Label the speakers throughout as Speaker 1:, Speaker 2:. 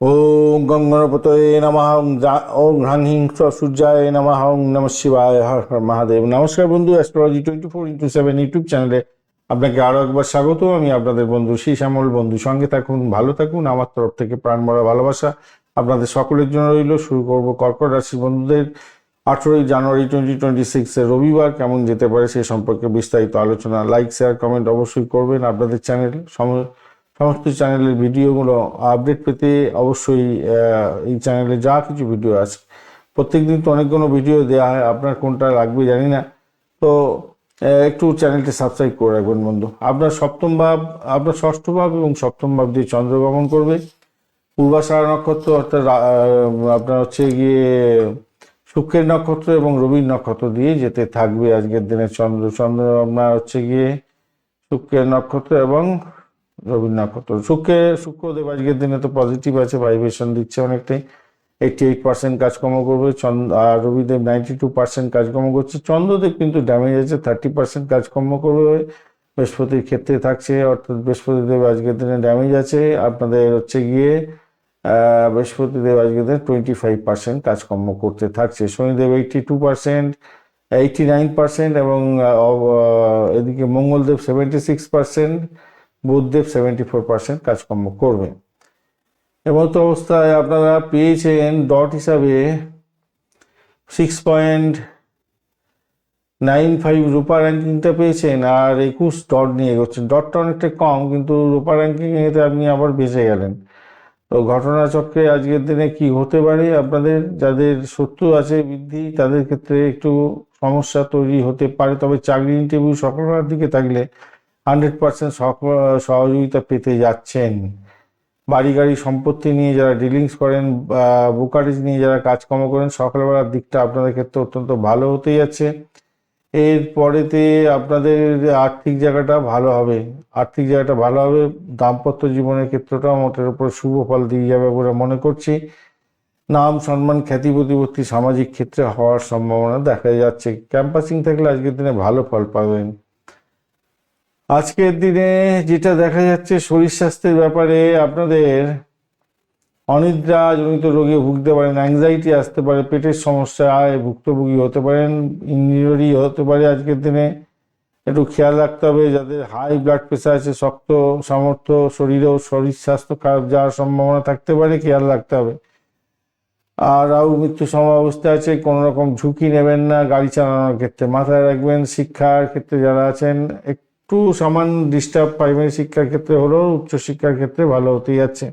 Speaker 1: ওম গঙ্গনপতয়ে নমঃ ওম হ্রাং হিং সূর্যায় নমঃ, ওম নম শিবায়, হর হর মহাদেব। নমস্কার বন্ধু astrology twenty four into seven YouTube চ্যানেলে আপনাকে আরও একবার স্বাগত। আমি আপনাদের বন্ধু শ্রী শ্যামল বন্ধু, সঙ্গে থাকুন, ভালো থাকুন। আমার তরফ থেকে প্রাণ ভরা ভালোবাসা আপনাদের সকলের জন্য রইল। শুরু করব কর্কট রাশির বন্ধুদের। আঠেরোই জানুয়ারি টোয়েন্টি টোয়েন্টি সিক্সের রবিবার। কেমন যেতে পারে সে সম্পর্কে বিস্তারিত আলোচনা লাইক শেয়ার কমেন্ট অবশ্যই করবেন আপনাদের চ্যানেল সম- সমস্ত চ্যানেলের ভিডিওগুলো আপডেট পেতে অবশ্যই এই চ্যানেলে যা কিছু ভিডিও আছে প্রত্যেক দিন তো অনেকগুলো ভিডিও দেওয়া হয়, আপনার কোনটা লাগবে জানি না। তো একটু চ্যানেলটি সাবস্ক্রাইব করে রাখবেন বন্ধু। আপনার সপ্তম ভাব, আপনার ষষ্ঠ ভাব এবং সপ্তম ভাব দিয়ে চন্দ্র গমন করবে। পূর্বাষাঢ় নক্ষত্র অর্থাৎ আপনার হচ্ছে গিয়ে শুক্রের নক্ষত্র এবং রবির নক্ষত্র দিয়ে যেতে থাকবে আজকের দিনে চন্দ্র। চন্দ্র আপনার হচ্ছে গিয়ে শুক্রের নক্ষত্র এবং রবির নক্ষত্র শুক্রে শুক্রদেব আজকের দিনে তো পজিটিভ আছে ভাইব্রেশন দিচ্ছে অনেকটাই। এইটি এইট পার্সেন্ট কাজকর্ম করবে চন্দ্র আর রবিদেব নাইনটি টু পার্সেন্ট কাজকর্ম করছে। চন্দ্রদেব কিন্তু ড্যামেজ আছে থার্টি পার্সেন্ট কাজকর্ম করবে। বৃহস্পতির ক্ষেত্রে থাকছে, অর্থাৎ বৃহস্পতিদেব আজকের দিনে ড্যামেজ আছে। আপনাদের হচ্ছে গিয়ে বৃহস্পতিদেব আজকের দিনে টোয়েন্টি ফাইভ পার্সেন্ট কাজকর্ম করতে থাকছে। Shanidev eighty two percent eighty nine percent এবং এদিকে Mangaldev seventy six percent Budhdev seventy four percent কাজকর্ম করবে এমত অবস্থায় আপনারা পেয়েছেন ডট হিসাবে সিক্স পয়েন্ট নাইন ফাইভ রূপা র্যাঙ্কিংটা পেয়েছেন আর একুশ ডট নিয়ে এগোচ্ছেন। ডটটা অনেকটা কম, কিন্তু রূপা র্যাঙ্কিং এতে আপনি আবার বেঁচে গেলেন। তো ঘটনাচক্রে আজকের দিনে কি হতে পারে? আপনাদের যাদের শত্রু আছে, বৃদ্ধি, তাদের ক্ষেত্রে একটু সমস্যা তৈরি হতে পারে। তবে চাকরি ইন্টারভিউ সফলতার দিকে থাকলে হান্ড্রেড পার্সেন্ট সহযোগিতা পেতে যাচ্ছেন। বাড়ি গাড়ি সম্পত্তি নিয়ে যারা ডিলিংস করেন বুকারিজ নিয়ে যারা কাজকর্ম করেন, সকালবেলার দিকটা আপনাদের ক্ষেত্রে অত্যন্ত ভালো হতে যাচ্ছে। এর পরেতে আপনাদের আর্থিক জায়গাটা ভালো হবে। আর্থিক জায়গাটা ভালো হবে, দাম্পত্য জীবনের ক্ষেত্রটাও মোটের উপর শুভ ফল দিয়ে যাবে বলে মনে করছি। নাম সম্মান, খ্যাতি, প্রতিপত্তি সামাজিক ক্ষেত্রে হওয়ার সম্ভাবনা দেখা যাচ্ছে। ক্যাম্পাসিং থাকলে আজকের দিনে ভালো ফল পাবেন। আজকের দিনে যেটা দেখা যাচ্ছে শরীর স্বাস্থ্যের ব্যাপারে আপনাদের অনিদ্রা জনিত রোগে ভুগতে পারেন অ্যাংজাইটি আসতে পারে, পেটের সমস্যায় ভুক্তভোগী হতে পারেন ইঞ্জিনিয়ারি হতে পারে আজকের দিনে। একটু খেয়াল রাখতে হবে, যাদের হাই ব্লাড প্রেশার আছে, শক্ত সামর্থ্য, শরীরেও শরীর স্বাস্থ্য খারাপ যাওয়ার সম্ভাবনা থাকতে পারে, খেয়াল রাখতে হবে। আর রাহু, মৃত্যু অবস্থা আছে কোনো রকম ঝুঁকি নেবেন না গাড়ি চালানোর ক্ষেত্রে। মাথায় রাখবেন, শিক্ষার ক্ষেত্রে যারা আছেন একটু সামান্য ডিস্টার্ব প্রাইমারি শিক্ষার ক্ষেত্রে হলেও উচ্চশিক্ষার ক্ষেত্রে ভালো হতে যাচ্ছে।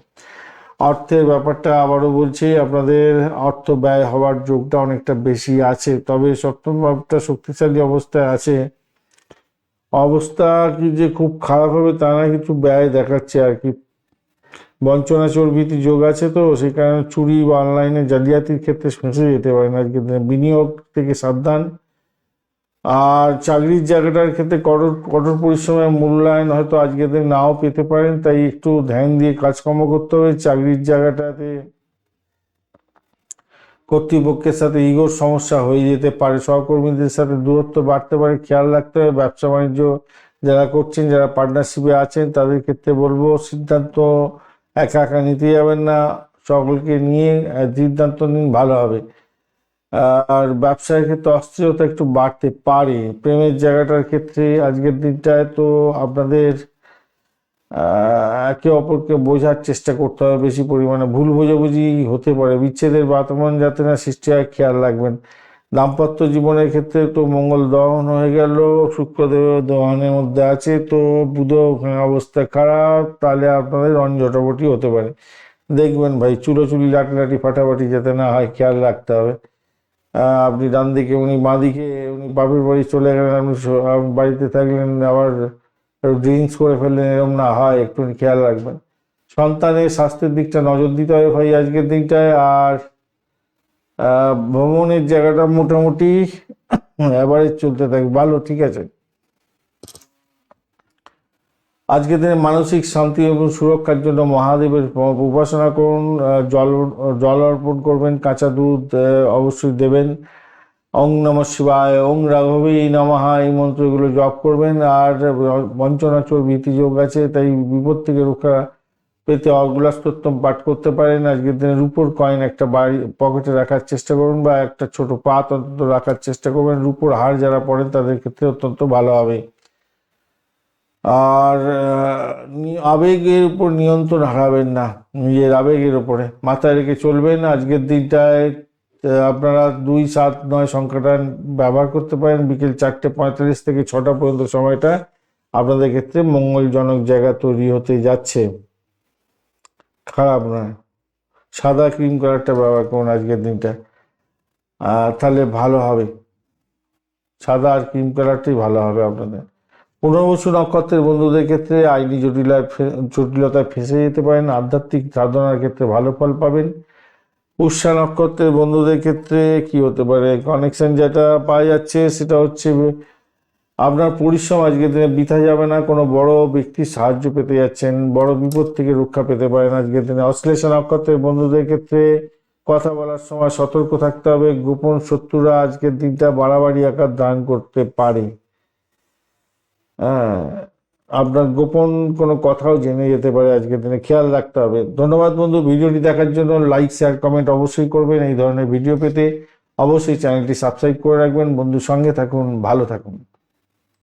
Speaker 1: অর্থের ব্যাপারটা আবারও বলছি, আপনাদের অর্থ ব্যয় হওয়ার যোগটা অনেকটা বেশি আছে। তবে সপ্তম ভাবটা শক্তিশালী অবস্থায় আছে। অবস্থা কি যে খুব খারাপ হবে তা না কিছু ব্যয় দেখাচ্ছে আর কি। বঞ্চনা চর্বিতি যোগ আছে তো সেই কারণে চুরি বা অনলাইনে জালিয়াতির ক্ষেত্রে ফেঁসে যেতে পারেন দিনে বিনিয়োগ থেকে সাবধান। আর চাকরির জায়গাটার ক্ষেত্রে কঠোর কঠোর পরিশ্রমের মূল্যায়ন হয়তো আজকে দিন নাও পেতে পারেন। তাই একটু ধ্যান দিয়ে কাজকর্ম করতে হবে। চাকরির জায়গাটাতে কর্তৃপক্ষের সাথে ইগোর সমস্যা হয়ে যেতে পারে। সহকর্মীদের সাথে দূরত্ব বাড়তে পারে। খেয়াল রাখতে হবে। ব্যবসা বাণিজ্য যারা করছেন, যারা পার্টনারশিপে আছেন, তাদের ক্ষেত্রে বলব, সিদ্ধান্ত একা একা নিতে যাবেন না। সকলকে নিয়ে সিদ্ধান্ত নিন, ভালো হবে। আর ব্যবসার ক্ষেত্রে অস্থিরতা একটু বাড়তে পারে। প্রেমের জায়গাটার ক্ষেত্রে আজকের দিনটায় তো আপনাদের একে অপরকে বোঝার চেষ্টা করতে হবে। বেশি পরিমাণে ভুল বোঝাবুঝি হতে পারে। বিচ্ছেদের বাতাবরণ যাতে না সৃষ্টি হয়, খেয়াল রাখবেন। দাম্পত্য জীবনের ক্ষেত্রে তো মঙ্গল দহন হয়ে গেল, শুক্রদেব দহনের মধ্যে আছে, তো বুধ অবস্থা খারাপ, তাহলে আপনাদের রঞ্জটাপটি হতে পারে। দেখবেন ভাই, চুলোচুলি লাটালাটি ফাটাফাটি যাতে না হয়, খেয়াল রাখতে হবে। আপনি ডান দিকে, উনি বাঁ দিকে, উনি বাপের বাড়ি চলে গেলেন, আপনি বাড়িতে থাকলেন, আবার ড্রিঙ্কস করে ফেললেন, এরকম না, হয়, একটু খেয়াল রাখবেন। সন্তানের স্বাস্থ্যের দিকটা নজর দিতে হবে ভাই আজকের দিনটায়, আর ভ্রমণের জায়গাটা মোটামুটি অ্যাভারেজ চলতে থাকে, ভালো, ঠিক আছে। আজকের দিনে মানসিক শান্তি এবং সুরক্ষার জন্য মহাদেবের উপাসনা করুন জল জল অর্পণ করবেন, কাঁচা দুধ অবশ্যই দেবেন। ওং নম শিবায়, ওং রাঘবী নমহা এই মন্ত্রগুলো জপ করবেন। আর বঞ্চনাচোর ভীতি যোগ আছে, তাই বিপদ থেকে রক্ষা পেতে অগ্লাস্তোত্তম পাঠ করতে পারেন। আজকের দিনে রূপোর কয়েন একটা বাড়ি পকেটে রাখার চেষ্টা করুন বা একটা ছোট পাত অন্তত রাখার চেষ্টা করবেন। রূপোর হার যারা পড়েন তাদের ক্ষেত্রে অত্যন্ত ভালো হবে। আর আবেগের উপর নিয়ন্ত্রণ হারাবেন না, নিজের আবেগের উপরে। মাথায় রেখে চলবেন, আজকের দিনটায় আপনারা দুই সাত নয় সংখ্যাটা ব্যবহার করতে পারেন। বিকেল চারটে পঁয়তাল্লিশ থেকে ছটা পর্যন্ত সময়টা আপনাদের ক্ষেত্রে মঙ্গলজনক জায়গা তৈরি হতে যাচ্ছে। খারাপ নয় সাদা ক্রিম কালারটা ব্যবহার করুন আজকের দিনটা। তাহলে ভালো হবে। সাদা আর ক্রিম কালারটাই ভালো হবে আপনাদের। পুনর্বসু নক্ষত্রের বন্ধুদের ক্ষেত্রে আইনি জটিলায় জটিলতায় ফেসে যেতে পারেন, আধ্যাত্মিক সাধনার ক্ষেত্রে ভালো ফল পাবেন। পুষ্যা নক্ষত্রের বন্ধুদের ক্ষেত্রে কি হতে পারে? কানেকশন যেটা পাওয়া যাচ্ছে সেটা হচ্ছে, আপনার পরিশ্রম আজকের দিনে বৃথা যাবে না, কোনো বড় ব্যক্তির সাহায্য পেতে যাচ্ছেন, বড় বিপদ থেকে রক্ষা পেতে পারেন আজকের দিনে। অশ্লেষা নক্ষত্রের বন্ধুদের ক্ষেত্রে কথা বলার সময় সতর্ক থাকতে হবে, গোপন শত্রুরা আজকের দিনটা বাড়াবাড়ি আকার দান করতে পারে। আপনার গোপন কোনো কথাও জেনে যেতে পারে আজকের দিনে। খেয়াল রাখতে হবে। ধন্যবাদ বন্ধু, ভিডিওটি দেখার জন্য লাইক শেয়ার কমেন্ট অবশ্যই করবেন। এই ধরনের ভিডিও পেতে অবশ্যই চ্যানেলটি সাবস্ক্রাইব করে রাখবেন। বন্ধুর সঙ্গে থাকুন, ভালো থাকুন।